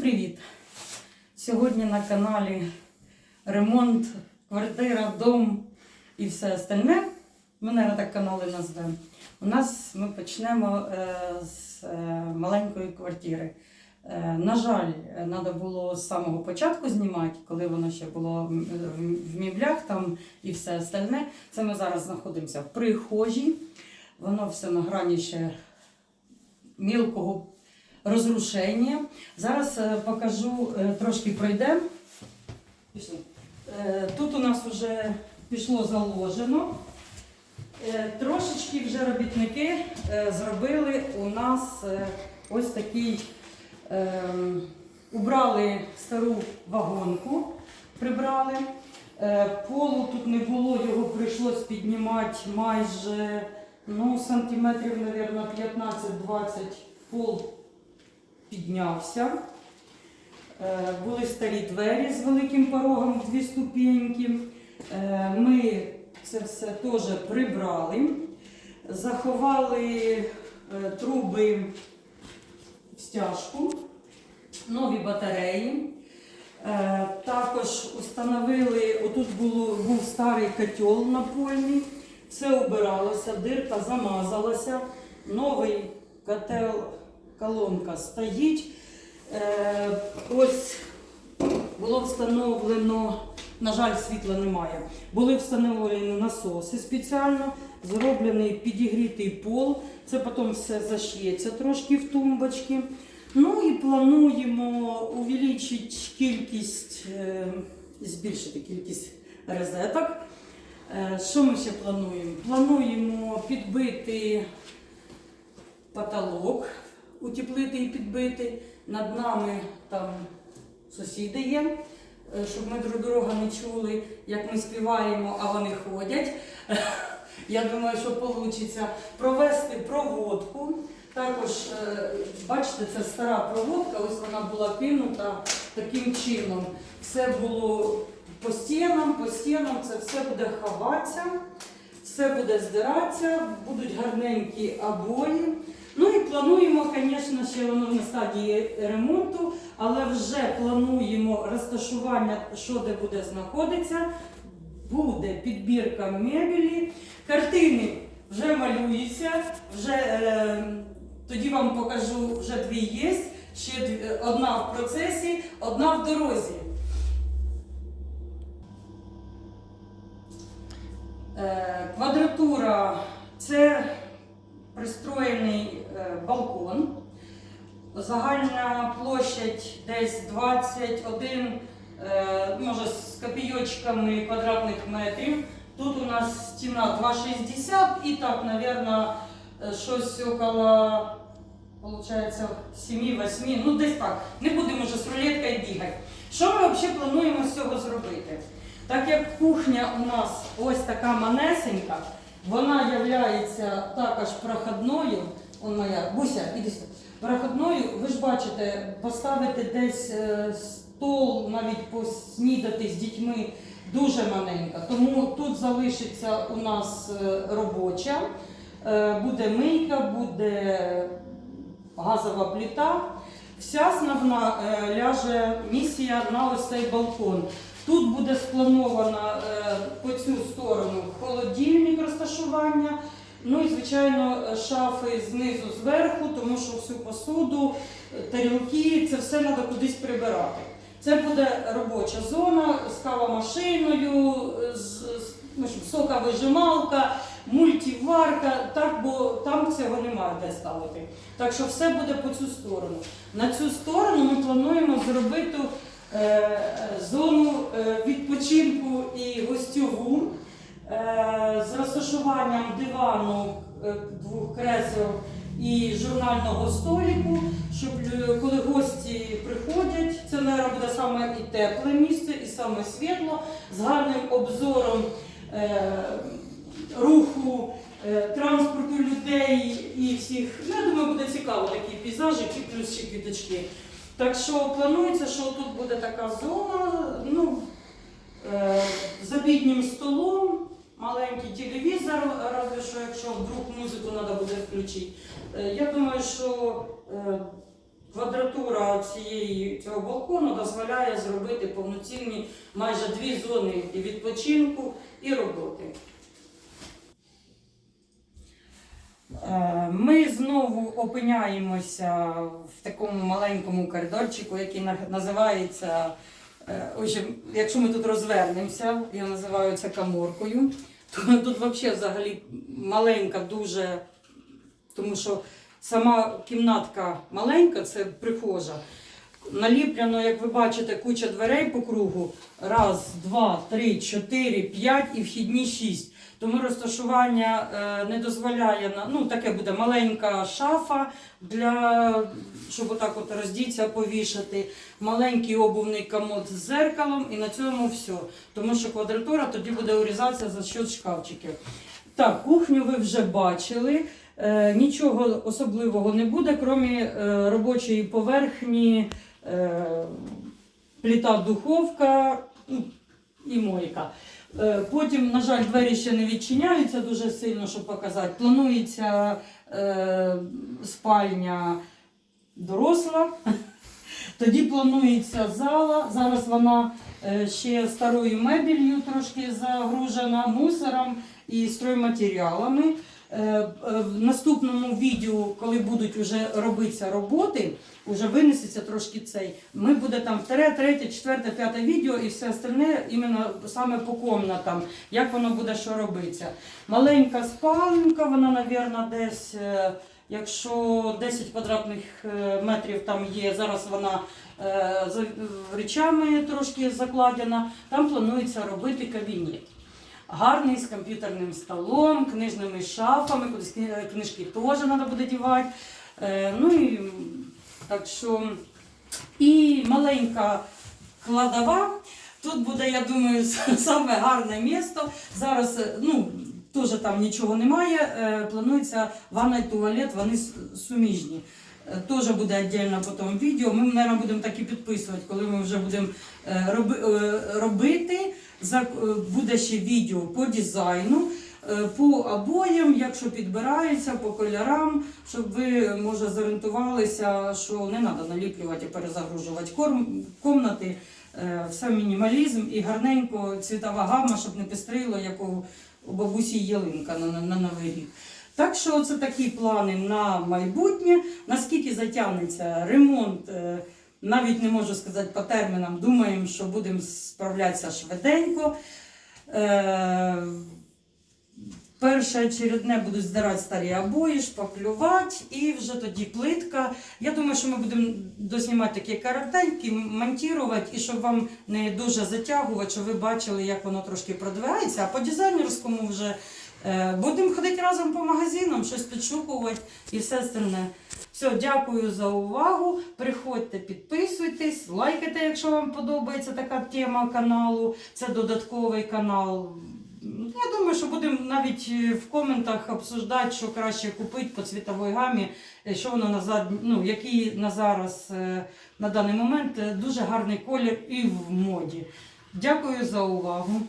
привіт! Сьогодні на каналі ремонт, квартира, дом і все остальне. Ми, наверное, так канали назвемо. У нас ми почнемо е, з е, маленької квартири. Е, на жаль, треба було з самого початку знімати, коли воно ще було в- міблях там і все остальне. Це ми зараз знаходимося в прихожій. Воно все на грані ще мілкого розрушення. Зараз е, покажу, е, трошки пройдемо. Е, Тут у нас вже пішло заложено. Трошечки вже робітники зробили у нас ось такий. е, Убрали стару вагонку, прибрали. Полу тут не було, його прийшлось піднімати майже ну, сантиметрів, мабуть, 15-20 пол піднявся. Е, Були старі двері з великим порогом в дві ступеньки. Е, Ми це все теж прибрали, заховали е, труби в стяжку, нові батареї. Також установили, отут було, був старий котел напольний, все убиралося, дирка замазалася, новий котел, колонка стоїть. Е, Ось було встановлено, на жаль, світла немає. Були встановлені насоси спеціально, зроблений підігрітий пол. Це потім все зашиється трошки в тумбочки. Ну і плануємо увеличити кількість, е, збільшити кількість розеток. Е, Що ми ще плануємо? Плануємо підбити потолок, утеплити і підбити. Над нами там сусіди є, е, щоб ми друг друга не чули, як ми співаємо, а вони ходять. Я думаю, що вийде провести проводку. Також, е, бачите, це стара проводка, ось вона була кинута таким чином. Все було по стінам, по стінам, це все буде ховатися, все буде здиратися, будуть гарненькі обої. Ну і плануємо, звісно, ще воно на стадії ремонту, але вже плануємо розташування, що де буде знаходитися. Буде підбірка мебелі, картини вже малюються, вже е, тоді вам покажу вже дві є. Ще е, одна в процесі, одна в дорозі. Квадратура це пристроєний е, балкон. Загальна площадь десь 21, е, може з копійочками квадратних метрів. Тут у нас стіна 2,60 і так, мабуть, щось около получается 7-8, ну десь так. Не будемо вже з рулеткою бігати. Що ми взагалі плануємо з цього зробити? Так як кухня у нас ось така манесенька, вона є також проходною. Он моя Буся, іди сюди. Проходною, ви ж бачите, поставити десь е, стол, навіть поснідати з дітьми дуже маленько. Тому тут залишиться у нас е, робоча, е, буде мийка, буде газова плита. Вся основна ляже місія на ось цей балкон. Тут буде сплановано е, по цю сторону холодильник розташування. Ну і, звичайно, шафи знизу зверху, тому що всю посуду, тарілки, це все треба кудись прибирати. Це буде робоча зона з кавомашиною, з, з ну, соковижималка, мультиварка, так, бо там цього немає де ставити. Так що все буде по цю сторону. На цю сторону ми плануємо зробити зону е, відпочинку і гостьову е, з розташуванням дивану, е, двох кресел і журнального століку, щоб е, коли гості приходять, це мабуть, буде саме і тепле місце, і саме світло, з гарним обзором е, руху, е, транспорту людей і всіх. Ну, я думаю, буде цікаво такий пейзажик і плюс ще квіточки. Так що планується, що тут буде така зона, ну, е, з обіднім столом, маленький телевізор, разве що якщо вдруг музику треба буде включити. Е, Я думаю, що е, Квадратура цієї цього балкону дозволяє зробити повноцінні майже дві зони і відпочинку і роботи. Е, Ми знову опиняємося в такому маленькому коридорчику, який називається, е, ось, якщо ми тут розвернемося, я називаю це каморкою, то тут взагалі взагалі маленька дуже, тому що сама кімнатка маленька, це прихожа. Наліплено, як ви бачите, куча дверей по кругу. Раз, два, три, чотири, п'ять і вхідні шість. Тому розташування е, не дозволяє на ну таке буде маленька шафа для щоб отак от роздіться, повішати. Маленький обувний комод з зеркалом, і на цьому все. Тому що квадратура тоді буде урізатися за счет шкафчиків. Так, кухню ви вже бачили. Е, нічого особливого не буде, крім е, робочої поверхні, плита, духовка ну, і мойка. Е, Потім, на жаль, двері ще не відчиняються дуже сильно, щоб показати. Планується е, спальня доросла. Тоді планується зала. Зараз вона е, ще старою мебілью трошки загружена, мусором і стройматеріалами. Е, е, В наступному відео, коли будуть вже робитися роботи, вже винесеться трошки цей. Ми буде там вторе, третє, четверте, п'яте відео і все остальне іменно саме по комнатам, як воно буде що робитися. Маленька спальника, вона, мабуть, десь. е, Якщо 10 квадратних метрів там є, зараз вона речами трошки закладена, там планується робити кабінет. Гарний з комп'ютерним столом, книжними шафами, кудись книжки теж треба буде дівати. Е, Ну і так що і маленька кладова. Тут буде, я думаю, саме гарне місто. Зараз е, ну, теж там нічого немає. Е, Планується ванна і туалет, вони суміжні. Теж буде віддільно потім відео. Ми, мабуть, будемо так і підписувати, коли ми вже будемо е, роби- е, робити. Е, Буде ще відео по дизайну, по обоям, якщо підбирається, по кольорам, щоб ви може зорієнтувалися, що не треба наліплювати і перезагружувати комнати. Все мінімалізм і гарненько цвітова гама, щоб не пестрило, як у бабусі ялинка на, на, на Новий рік. Так що це такі плани на майбутнє. Наскільки затягнеться ремонт, е, навіть не можу сказати по термінам. Думаємо, що будемо справлятися швиденько. Е, Перше очередне будуть здирати старі обої, шпаклювати і вже тоді плитка. Я думаю, що ми будемо доснімати такі коротенькі, монтувати, і щоб вам не дуже затягувати, щоб ви бачили, як воно трошки продвигається. А по дизайнерському вже будемо ходити разом по магазинам, щось підшукувати і все остальне. Все, дякую за увагу. Приходьте, підписуйтесь, лайкайте, якщо вам подобається така тема каналу. Це додатковий канал. Я думаю, що будемо навіть е, в коментах обсуждати, що краще купити по цвітовій гамі, е, що воно на ну, який на зараз е, на даний момент е, дуже гарний колір і в моді. Дякую за увагу.